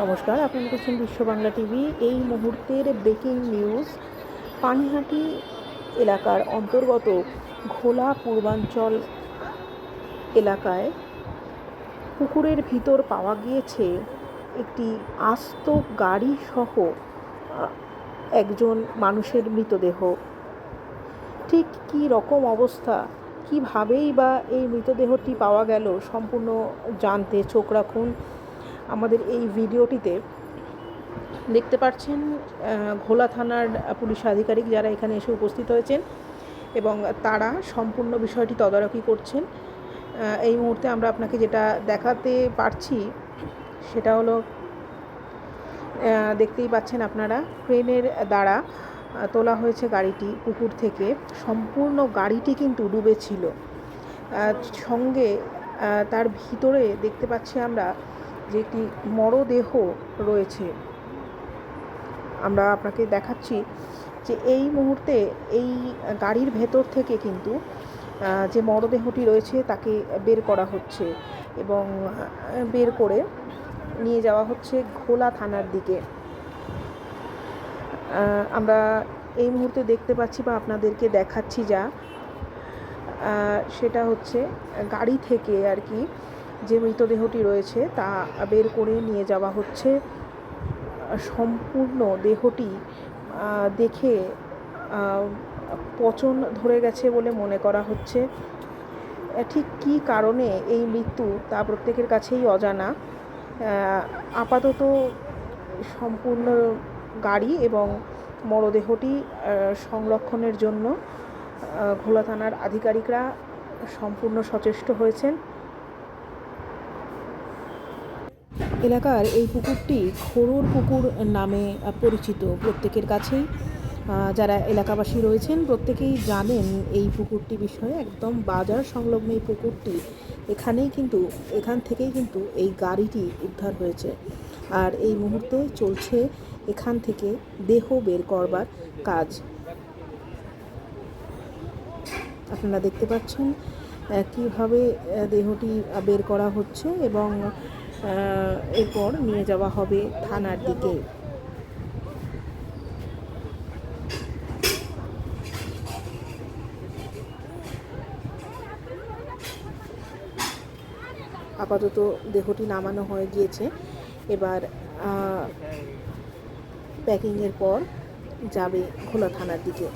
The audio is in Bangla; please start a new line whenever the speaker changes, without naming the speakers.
নমস্কার আপনারা দেখছেন বিশ্ব বাংলা টিভি। এই মুহূর্তের ব্রেকিং নিউজ পানিহাটি এলাকার অন্তর্গত ঘোলা পূর্বাঞ্চল এলাকায় পুকুরের ভিতর পাওয়া গিয়েছে একটি আস্ত গাড়ি সহ একজন মানুষের মৃতদেহ। ঠিক কী রকম অবস্থা? কীভাবেই বা এই মৃতদেহটি পাওয়া গেল? সম্পূর্ণ জানতে চোখ রাখুন। আমাদের এই ভিডিওটিতে দেখতে পাচ্ছেন ঘোলা থানার পুলিশ আধিকারিক যারা এখানে এসে উপস্থিত হয়েছেন এবং তারা সম্পূর্ণ বিষয়টি তদারকি করছেন। এই মুহূর্তে আমরা আপনাকে যেটা দেখাতে পারছি সেটা হলো দেখতেই পাচ্ছেন আপনারা ক্রেনের দ্বারা তোলা হয়েছে গাড়িটি পুকুর থেকে। সম্পূর্ণ গাড়িটি কিন্তু ডুবেছিল। আহ, সঙ্গে তার ভিতরে দেখতে পাচ্ছি আমরা যে একটি মরদেহ রয়েছে। আমরা আপনাকে দেখাচ্ছি যে এই মুহূর্তে এই গাড়ির ভেতর থেকে কিন্তু যে মরদেহটি রয়েছে তাকে বের করা হচ্ছে এবং বের করে নিয়ে যাওয়া হচ্ছে ঘোলা থানার দিকে। আমরা এই মুহূর্তে দেখতে পাচ্ছি বা আপনাদেরকে দেখাচ্ছি যা সেটা হচ্ছে গাড়ি থেকে আর কি যে মৃতদেহটি রয়েছে তা বের করে নিয়ে যাওয়া হচ্ছে। সম্পূর্ণ দেহটি দেখে পচন ধরে গেছে বলে মনে করা হচ্ছে। ঠিক কী কারণে এই মৃত্যু তা প্রত্যেকের কাছেই অজানা। আপাতত সম্পূর্ণ গাড়ি এবং মরদেহটি সংরক্ষণের জন্য ঘোলা থানার আধিকারিকরা সম্পূর্ণ সচেষ্ট হয়েছেন। এলাকার এই পুকুরটি খোরুর পুকুর নামে পরিচিত প্রত্যেকের কাছেই। যারা এলাকাবাসী রয়েছেন, প্রত্যেকেই জানেন এই পুকুরটি বিষয়ে। একদম বাজার সংলগ্ন এই পুকুরটি, এখানেই কিন্তু, এখান থেকেই কিন্তু এই গাড়িটি উদ্ধার হয়েছে। আর এই মুহূর্তে চলছে এখান থেকে দেহ বের করবার কাজ। আপনারা দেখতে পাচ্ছেন কীভাবে দেহটি বের করা হচ্ছে এবং এরপর নিয়ে যাওয়া হবে থানার দিকে। আপাতত দেহটি নামানো হয়ে গিয়েছে। এবার প্যাকিংয়ের পর যাবে খোলা থানার দিকে।